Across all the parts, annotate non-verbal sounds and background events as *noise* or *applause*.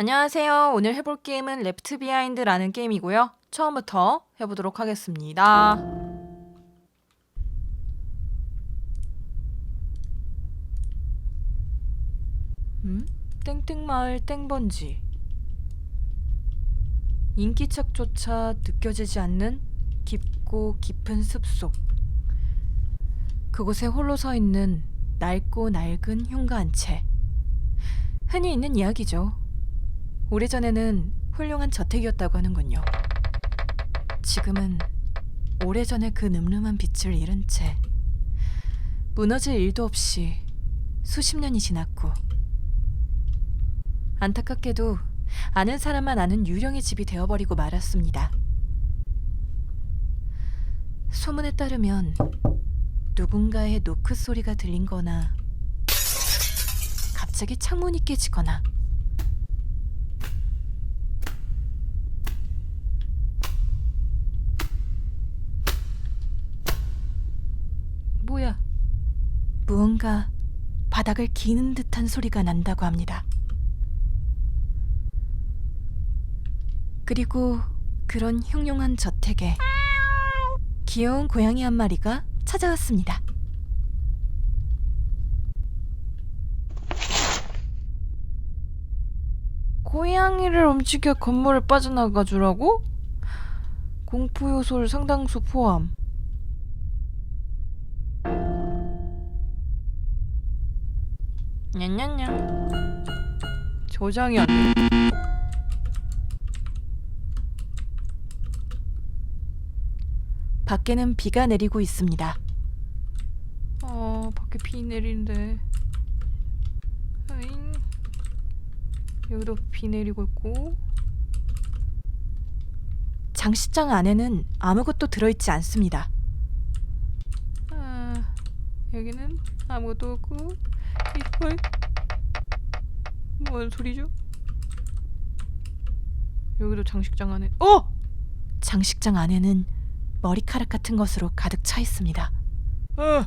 안녕하세요. 오늘 해볼 게임은 레프트 비하인드라는 게임이고요. 처음부터 해보도록 하겠습니다. 음? 땡땡마을 땡번지. 인기척조차 느껴지지 않는 깊고 깊은 숲속. 그곳에 홀로 서 있는 낡고 낡은 흉가 한 채. 흔히 있는 이야기죠. 오래전에는 훌륭한 저택이었다고 하는군요. 지금은 오래전에 그 늠름한 빛을 잃은 채 무너질 일도 없이 수십 년이 지났고 안타깝게도 아는 사람만 아는 유령의 집이 되어버리고 말았습니다. 소문에 따르면 누군가의 노크 소리가 들린 거나 갑자기 창문이 깨지거나 뭐야? 무언가 바닥을 기는 듯한 소리가 난다고 합니다. 그리고 그런 흉흉한 저택에 귀여운 고양이 한 마리가 찾아왔습니다. 고양이를 움직여 건물을 빠져나가 주라고? 공포 요소를 상당수 포함. 냐냐냐. 저장이 안 돼. 밖에는 비가 내리고 있습니다. 어, 밖에 비 내리는데. 아잉. 여기도 비 내리고 있고. 장식장 안에는 아무것도 들어있지 않습니다. 아, 여기는 아무것도 없고. 이걸 뭔 소리죠? 여기도 장식장 안에 어! 장식장 안에는 머리카락 같은 것으로 가득 차 있습니다. 어,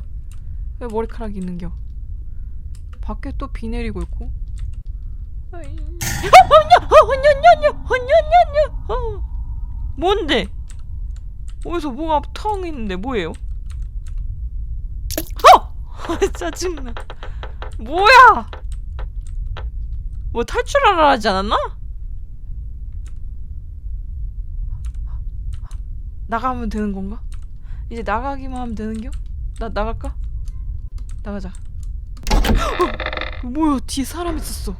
왜 머리카락이 있는겨? 밖에 또 비 내리고 있고. 어, 어. 뭔데? 어디서 뭐가 텅 있는데 뭐예요? 어! *laughs* 짜증나. 뭐야? 뭐 탈출하라 하지 않았나? 나가면 되는 건가? 이제 나가기만 하면 되는겨? 나 나갈까? 나가자. 어, 뭐야? 뒤에 사람 있었어.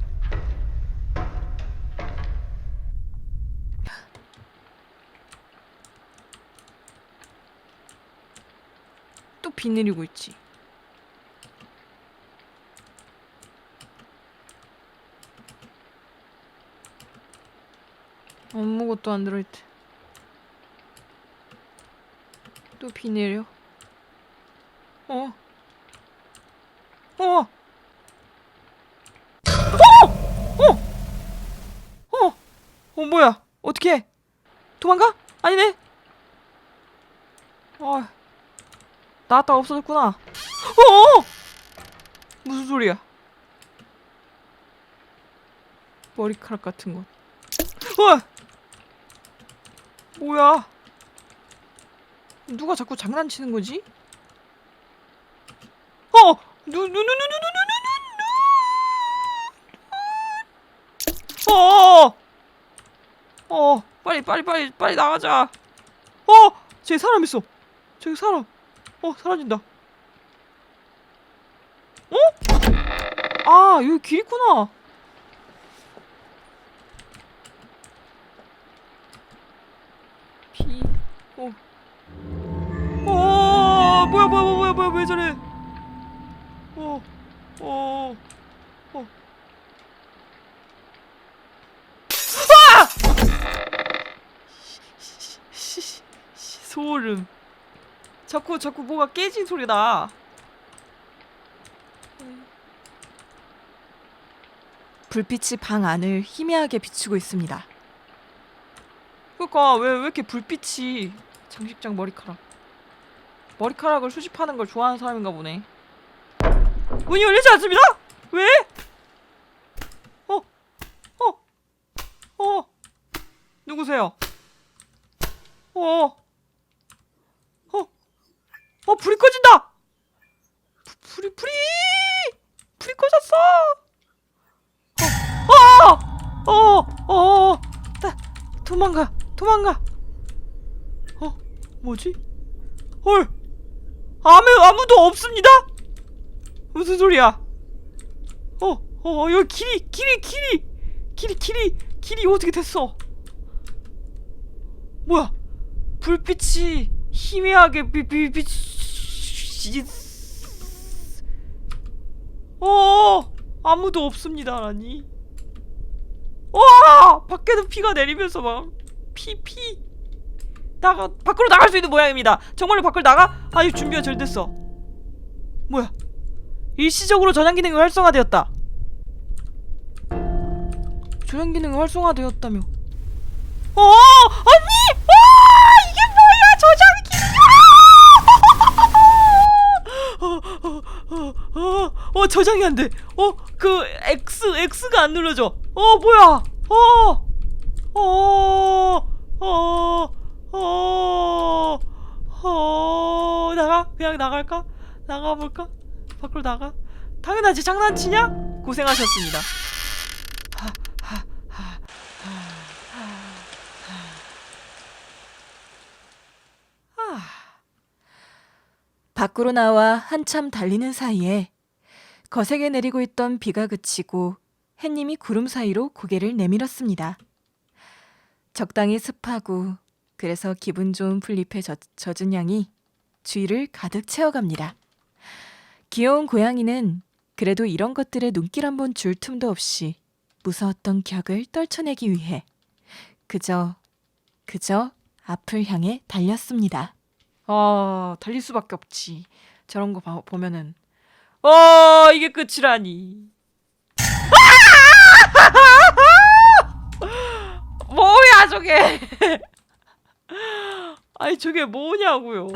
또 비 내리고 있지. 아무것도 안 들어있대. 또 비 내려. 어. 어. 어. 어. 어. 어 뭐야? 어떻게? 도망가? 아니네. 어. 나왔다 없어졌구나. 어. 무슨 소리야? 머리카락 같은 것. 어! 뭐야? 누가 자꾸 장난치는 거지? 어! 누누누누누누누누누! 어! 어! 빨리 빨리 빨리 빨리 나가자. 어! 저기 사람 있어. 저기 사람. 어 사라진다. 어? 아 여기 길 있구나. 왜 저래? 어, 어, 어. 아! 시, 시, 시, 시, 소름. 자꾸, 자꾸 뭐가 깨진 소리 나. 불빛이 방 안을 희미하게 비추고 있습니다. 그니까 왜, 왜 이렇게 불빛이 장식장 머리카락 머리카락을 수집하는 걸 좋아하는 사람인가 보네 문이 열리지 않습니다? 왜? 어? 어? 누구세요? 어. 어. 어, 불이 꺼진다! 부- 불이, 불이! 불이 꺼졌어! 어, 어, 어, 어, 나, 도망가, 도망가. 어, 뭐지? 헐, 아무, 아무도 없습니다? 무슨 소리야? 어, 어, 여기 길이, 길이, 길이, 길이, 길이, 길이 어떻게 됐어? 뭐야? 불빛이 희미하게 비, 비, 비, 어, 아무도 없습니다라니. 와, 밖에도 피가 내리면서 막 피, 피. 나가 밖으로 나갈 수 있는 모양입니다. 정말로 밖으로 나가? 아유 준비가 잘 됐어. 뭐야? 일시적으로 저장 기능이 활성화되었다. 저장 기능이 활성화되었다며? 어, 언니! 와, 이게 뭐야? 저장! 어, 어, 어, 어, 저장이 안 돼. 어, 그 X X가 안 눌러져. 어, 뭐야? 어, 어, 어, 어, 어, 나가? 그냥 나갈까? 나가볼까? 밖으로 나가? 당연하지. 장난치냐? 고생하셨습니다. 하. 밖으로 나와 한참 달리는 사이에 거세게 내리고 있던 비가 그치고 햇님이 구름 사이로 고개를 내밀었습니다. 적당히 습하고 그래서 기분 좋은 풀잎에 젖, 젖은 양이 주위를 가득 채워갑니다. 귀여운 고양이는 그래도 이런 것들에 눈길 한번 줄 틈도 없이 무서웠던 기억을 떨쳐내기 위해 그저 그저 앞을 향해 달렸습니다. 아 달릴 수밖에 없지. 저런 거 봐, 보면은 어 이게 끝이라니. *laughs* 뭐야 저게? *laughs* 아니 저게 뭐냐고요?